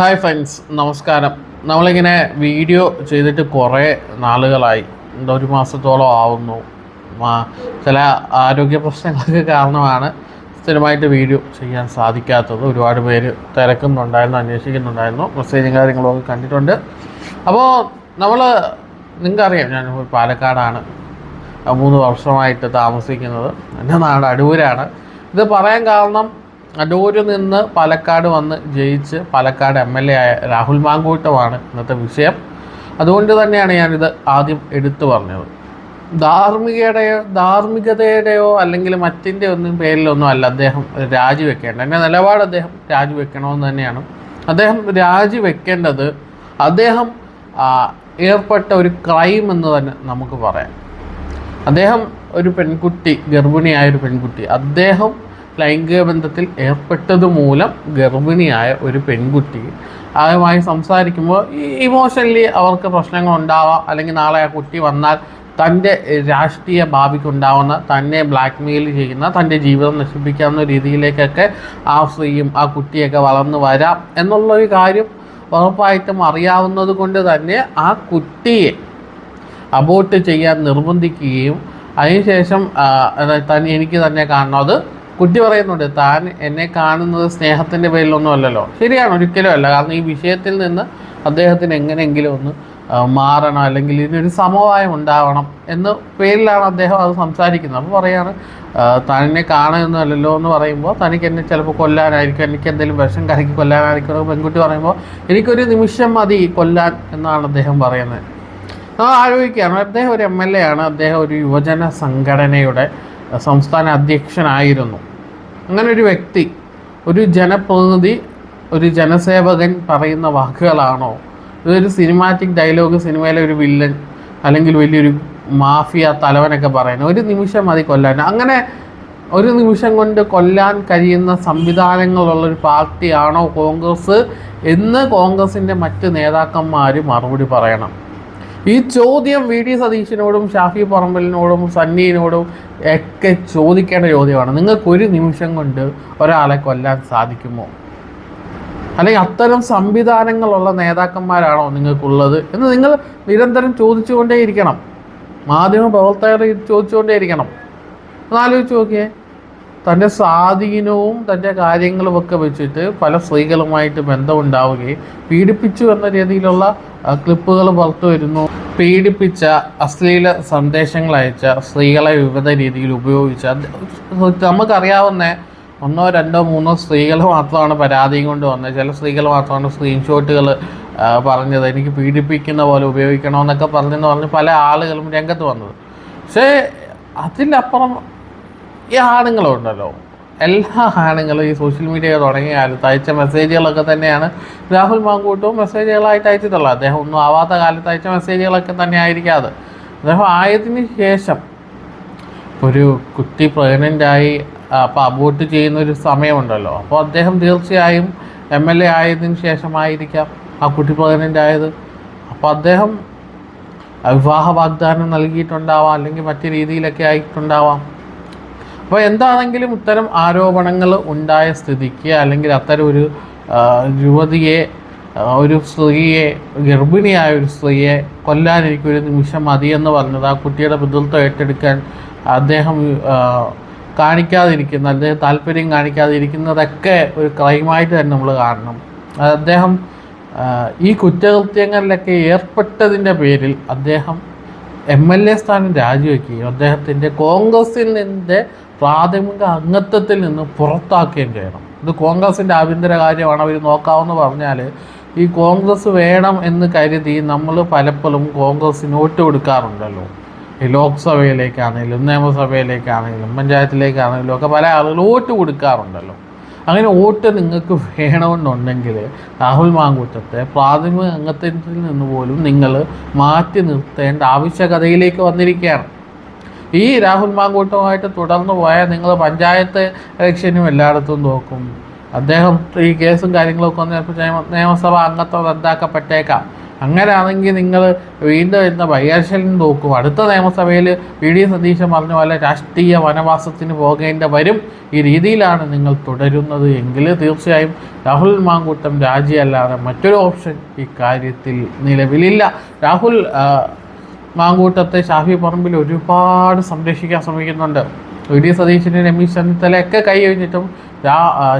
Hi friends നമസ്കാരം. നമ്മളിങ്ങനെ video ചെയ്തിട്ട് കുറേ നാളുകളായി. എന്താ ഒരു മാസത്തോളം ആവുന്നു. ചില ആരോഗ്യ പ്രശ്നങ്ങൾക്ക് കാരണമാണ് സ്ഥിരമായിട്ട് വീഡിയോ ചെയ്യാൻ സാധിക്കാത്തത്. ഒരുപാട് പേര് തിരക്കുന്നുണ്ടായിരുന്നു അന്വേഷിക്കുന്നുണ്ടായിരുന്നു. മെസ്സേജും കാര്യങ്ങളൊക്കെ കണ്ടിട്ടുണ്ട്. അപ്പോൾ നമ്മൾ നിങ്ങൾക്കറിയാം ഞാൻ പാലക്കാടാണ്. മൂന്ന് വർഷമായിട്ട് താമസിക്കുന്നത്. എന്റെ നാട് അടൂരാണ്. ഇത് പറയാൻ കാരണം അടൂരിൽ നിന്ന് പാലക്കാട് വന്ന് ജയിച്ച് പാലക്കാട് എം എൽ എ ആയ രാഹുൽ മാങ്കൂട്ടമാണ് ഇന്നത്തെ വിഷയം. അതുകൊണ്ട് തന്നെയാണ് ഞാനിത് ആദ്യം എടുത്തു പറഞ്ഞത്. ധാർമ്മികയുടെയോ ധാർമ്മികതയുടെയോ അല്ലെങ്കിൽ മറ്റിന്റെ ഒന്നും പേരിലൊന്നും അല്ല അദ്ദേഹം രാജിവെക്കേണ്ട എന്റെ നിലപാട് അദ്ദേഹം രാജിവെക്കണമെന്ന് തന്നെയാണ്. അദ്ദേഹം രാജിവെക്കേണ്ടത് അദ്ദേഹം ഏർപ്പെട്ട ഒരു ക്രൈം എന്ന് തന്നെ നമുക്ക് പറയാം. അദ്ദേഹം ഒരു പെൺകുട്ടി ഗർഭിണിയായ ഒരു പെൺകുട്ടി. അദ്ദേഹം ലൈംഗിക ബന്ധത്തിൽ ഏർപ്പെട്ടത് മൂലം ഗർഭിണിയായ ഒരു പെൺകുട്ടി അതുമായി സംസാരിക്കുമ്പോൾ ഇമോഷണലി അവർക്ക് പ്രശ്നങ്ങൾ ഉണ്ടാവാം. അല്ലെങ്കിൽ നാളെ ആ കുട്ടി വന്നാൽ തന്റെ രാഷ്ട്രീയ ഭാവിക്കുണ്ടാവുന്ന തന്നെ ബ്ലാക്ക് മെയിൽ ചെയ്യുന്ന തന്റെ ജീവിതം നശിപ്പിക്കാവുന്ന രീതിയിലേക്കൊക്കെ ആ സ്ത്രീയും ആ കുട്ടിയൊക്കെ വളർന്നു വരാം എന്നുള്ളൊരു കാര്യം ഉറപ്പായിട്ടും അറിയാവുന്നത് കൊണ്ട് തന്നെ ആ കുട്ടിയെ അബോട്ട് ചെയ്യാൻ നിർബന്ധിക്കുകയും അതിനുശേഷം തന്നെ എനിക്ക് തന്നെ കാണുന്നത് കുട്ടി പറയുന്നുണ്ട് താൻ എന്നെ കാണുന്നത് സ്നേഹത്തിന്റെ പേരിലൊന്നും അല്ലല്ലോ. ശരിയാണ് ഒരിക്കലും അല്ല. കാരണം ഈ വിഷയത്തിൽ നിന്ന് അദ്ദേഹത്തിന് എങ്ങനെയെങ്കിലും ഒന്ന് മാറണം അല്ലെങ്കിൽ ഇതിനൊരു സമവായം ഉണ്ടാവണം എന്ന പേരിലാണ് അദ്ദേഹം അത് സംസാരിക്കുന്നത്. അപ്പോൾ പറയാണ് താൻ എന്നെ കാണുന്നല്ലോ എന്ന് പറയുമ്പോൾ തനിക്ക് എന്നെ ചിലപ്പോൾ കൊല്ലാനായിരിക്കും എനിക്ക് എന്തെങ്കിലും വിഷം കലക്കി കൊല്ലാനായിരിക്കും പെൺകുട്ടി പറയുമ്പോൾ എനിക്കൊരു നിമിഷം മതി കൊല്ലാൻ എന്നാണ് അദ്ദേഹം പറയുന്നത്. നമ്മൾ ആലോചിക്കുകയാണ് അദ്ദേഹം ഒരു എം എൽ എ ആണ് അദ്ദേഹം ഒരു യുവജന സംഘടനയുടെ സംസ്ഥാന അധ്യക്ഷനായിരുന്നു. അങ്ങനെ ഒരു വ്യക്തി ഒരു ജനപ്രതിനിധി ഒരു ജനസേവകൻ പറയുന്ന വാക്കുകളാണോ? ഇതൊരു സിനിമാറ്റിക് ഡയലോഗ് സിനിമയിലെ ഒരു വില്ലൻ അല്ലെങ്കിൽ വലിയൊരു മാഫിയ തലവനൊക്കെ പറയുന്നത്. ഒരു നിമിഷം മതി കൊല്ലാൻ. അങ്ങനെ ഒരു നിമിഷം കൊണ്ട് കൊല്ലാൻ കഴിയുന്ന സംവിധാനങ്ങളുള്ളൊരു പാർട്ടിയാണോ കോൺഗ്രസ് എന്ന് കോൺഗ്രസിന്റെ മറ്റ് നേതാക്കന്മാർ മറുപടി പറയണം. ഈ ചോദ്യം വി ഡി സതീശനോടും ഷാഫി പറമ്പലിനോടും സന്നീനോടും ഒക്കെ ചോദിക്കേണ്ട ചോദ്യമാണ്. നിങ്ങൾക്ക് ഒരു നിമിഷം കൊണ്ട് ഒരാളെ കൊല്ലാൻ സാധിക്കുമോ? അല്ലെങ്കിൽ അത്തരം സംവിധാനങ്ങളുള്ള നേതാക്കന്മാരാണോ നിങ്ങൾക്കുള്ളത് എന്ന് നിങ്ങൾ നിരന്തരം ചോദിച്ചുകൊണ്ടേയിരിക്കണം. മാധ്യമ പ്രവർത്തകർ ചോദിച്ചുകൊണ്ടേയിരിക്കണം. ഒന്ന് ആലോചിച്ച് നോക്കിയേ. തന്റെ സ്വാധീനവും തന്റെ കാര്യങ്ങളും ഒക്കെ വെച്ചിട്ട് പല സ്ത്രീകളുമായിട്ട് ബന്ധമുണ്ടാവുകയും പീഡിപ്പിച്ചു എന്ന രീതിയിലുള്ള ക്ലിപ്പുകൾ പുറത്തു വരുന്നു. പീഡിപ്പിച്ച അശ്ലീല സന്ദേശങ്ങൾ അയച്ച സ്ത്രീകളെ വിവിധ രീതിയിൽ ഉപയോഗിച്ച നമുക്കറിയാവുന്ന ഒന്നോ രണ്ടോ മൂന്നോ സ്ത്രീകൾ മാത്രമാണ് പരാതിയും കൊണ്ട് വന്നത്. ചില സ്ത്രീകൾ മാത്രമാണ് സ്ക്രീൻഷോട്ടുകൾ പറഞ്ഞത്. എനിക്ക് പീഡിപ്പിക്കുന്ന പോലെ ഉപയോഗിക്കണമെന്നൊക്കെ പറഞ്ഞെന്ന് പറഞ്ഞ് പല ആളുകളും രംഗത്ത് വന്നത്. പക്ഷേ അതിലപ്പുറം ഈ ആണുങ്ങളുണ്ടല്ലോ. എല്ലാ ആണുങ്ങളും ഈ സോഷ്യൽ മീഡിയ തുടങ്ങിയ കാലത്ത് അയച്ച മെസ്സേജുകളൊക്കെ തന്നെയാണ്. രാഹുൽ മാങ്കൂട്ടും മെസ്സേജുകളായിട്ട് അയച്ചിട്ടുള്ളത്. അദ്ദേഹം ഒന്നും ആവാത്ത കാലത്ത് അയച്ച മെസ്സേജുകളൊക്കെ തന്നെ അത്. അദ്ദേഹം ആയതിന് ശേഷം ഒരു കുട്ടി പ്രഗ്നന്റായി അപ്പോൾ അബോട്ട് ചെയ്യുന്ന ഒരു സമയമുണ്ടല്ലോ. അപ്പോൾ അദ്ദേഹം തീർച്ചയായും എം എൽ എ ആയതിനു ശേഷമായിരിക്കാം ആ കുട്ടി പ്രഗ്നന്റ് ആയത്. അപ്പോൾ അദ്ദേഹം വിവാഹ വാഗ്ദാനം നൽകിയിട്ടുണ്ടാവാം അല്ലെങ്കിൽ മറ്റു രീതിയിലൊക്കെ ആയിട്ടുണ്ടാവാം. അപ്പോൾ എന്താണെങ്കിലും ഇത്തരം ആരോപണങ്ങൾ ഉണ്ടായ സ്ഥിതിക്ക് അല്ലെങ്കിൽ അത്തരം ഒരു യുവതിയെ ഒരു സ്ത്രീയെ ഗർഭിണിയായ ഒരു സ്ത്രീയെ കൊല്ലാൻ എനിക്കൊരു നിമിഷം മതി എന്ന് പറഞ്ഞത് ആ കുട്ടിയുടെ പിതൃത്വം ഏറ്റെടുക്കാൻ അദ്ദേഹം കാണിക്കാതിരിക്കുന്ന അദ്ദേഹം താല്പര്യം കാണിക്കാതിരിക്കുന്നതൊക്കെ ഒരു ക്രൈമായിട്ട് തന്നെ നമ്മൾ കാണണം. അദ്ദേഹം ഈ കുറ്റകൃത്യങ്ങളിലൊക്കെ ഏർപ്പെട്ടതിന്റെ പേരിൽ അദ്ദേഹം എം എൽ എ സ്ഥാനം രാജിവെക്കുകയും അദ്ദേഹത്തിന്റെ കോൺഗ്രസിൽ നിന്നിന്റെ പ്രാഥമിക അംഗത്വത്തിൽ നിന്ന് പുറത്താക്കുകയും ചെയ്യണം. ഇത് കോൺഗ്രസിന്റെ ആഭ്യന്തര കാര്യമാണ്. അവർ നോക്കാമെന്ന് പറഞ്ഞാൽ ഈ കോൺഗ്രസ് വേണം എന്ന് കരുതി നമ്മൾ പലപ്പോഴും കോൺഗ്രസ്സിന് വോട്ട് കൊടുക്കാറുണ്ടല്ലോ. ഈ ലോക്സഭയിലേക്കാണെങ്കിലും നിയമസഭയിലേക്കാണെങ്കിലും പഞ്ചായത്തിലേക്കാണെങ്കിലും ഒക്കെ പല ആളുകൾ വോട്ട് കൊടുക്കാറുണ്ടല്ലോ. അങ്ങനെ വോട്ട് നിങ്ങൾക്ക് വേണമെന്നുണ്ടെങ്കിൽ രാഹുൽ മാങ്കൂട്ടത്തെ പ്രാഥമിക അംഗത്തിൽ നിന്ന് പോലും നിങ്ങൾ മാറ്റി നിർത്തേണ്ട ആവശ്യകതയിലേക്ക് വന്നിരിക്കുകയാണ്. ഈ രാഹുൽ മാങ്കൂട്ടുമായിട്ട് തുടർന്ന് പോയാൽ നിങ്ങൾ പഞ്ചായത്ത് ഇലക്ഷനും എല്ലായിടത്തും നോക്കും. അദ്ദേഹം ഈ കേസും കാര്യങ്ങളൊക്കെ വന്ന് ചിലപ്പോൾ നിയമ- നിയമസഭ അംഗത്വം റദ്ദാക്കപ്പെട്ടേക്കാം. അങ്ങനെയാണെങ്കിൽ നിങ്ങൾ വീണ്ടും വരുന്ന ബൈയാശലിന് നോക്കും. അടുത്ത നിയമസഭയിൽ വി. ഡി. സതീശൻ പറഞ്ഞ പോലെ രാഷ്ട്രീയ വനവാസത്തിന് പോകേണ്ട വരും ഈ രീതിയിലാണ് നിങ്ങൾ തുടരുന്നത് എങ്കിൽ തീർച്ചയായും രാഹുൽ മാങ്കൂട്ടം രാജിയല്ലാതെ മറ്റൊരു ഓപ്ഷൻ ഈ കാര്യത്തിൽ നിലവിലില്ല. രാഹുൽ മാങ്കൂട്ടത്തെ ഷാഫി പറമ്പിൽ ഒരുപാട് സംരക്ഷിക്കാൻ ശ്രമിക്കുന്നുണ്ട്. വി. ഡി. സതീശനും രമേശ് ചെന്നിത്തലയൊക്കെ കൈ കഴിഞ്ഞിട്ടും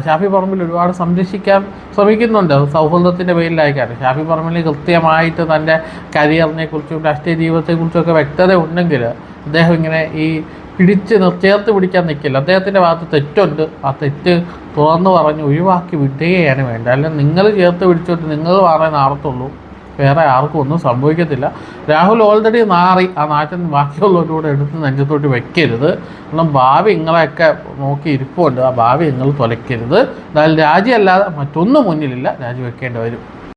ഷാഫി പറമ്പിൽ ഒരുപാട് സംരക്ഷിക്കാൻ ശ്രമിക്കുന്നുണ്ട്. സൗഹൃദത്തിന്റെ പേരിലായിക്കാണ് ഷാഫി പറമ്പിൽ കൃത്യമായിട്ട് തന്റെ കരിയറിനെ കുറിച്ചും രാഷ്ട്രീയ ജീവിതത്തെക്കുറിച്ചും ഒക്കെ വ്യക്തത ഉണ്ടെങ്കിൽ അദ്ദേഹം ഇങ്ങനെ ഈ പിടിച്ച് ചേർത്ത് പിടിക്കാൻ നിൽക്കില്ല അദ്ദേഹത്തിന്റെ ഭാഗത്ത് തെറ്റുണ്ട്. ആ തെറ്റ് തുറന്നു പറഞ്ഞ് ഒഴിവാക്കി വിടുകയാണ് വേണ്ടത്. അല്ലെങ്കിൽ നിങ്ങൾ ചേർത്ത് പിടിച്ചോട്ട് നിങ്ങൾ പറയുന്ന ആർത്തുള്ളൂ. വേറെ ആർക്കും ഒന്നും സംഭവിക്കത്തില്ല. രാഹുൽ ഓൾറെഡി നാറി. ആ നാട്ടിൽ ബാക്കിയുള്ളവരോട് എടുത്ത് നെഞ്ചത്തോട്ട് വെക്കരുത്. കാരണം ഭാവി നിങ്ങളെയൊക്കെ നോക്കി ഇരിപ്പുണ്ട്. ആ ഭാവി നിങ്ങൾ തുലയ്ക്കരുത്. എന്നാൽ രാജിയല്ലാതെ മറ്റൊന്നും മുന്നിലില്ല. രാജി വെക്കേണ്ടി വരും.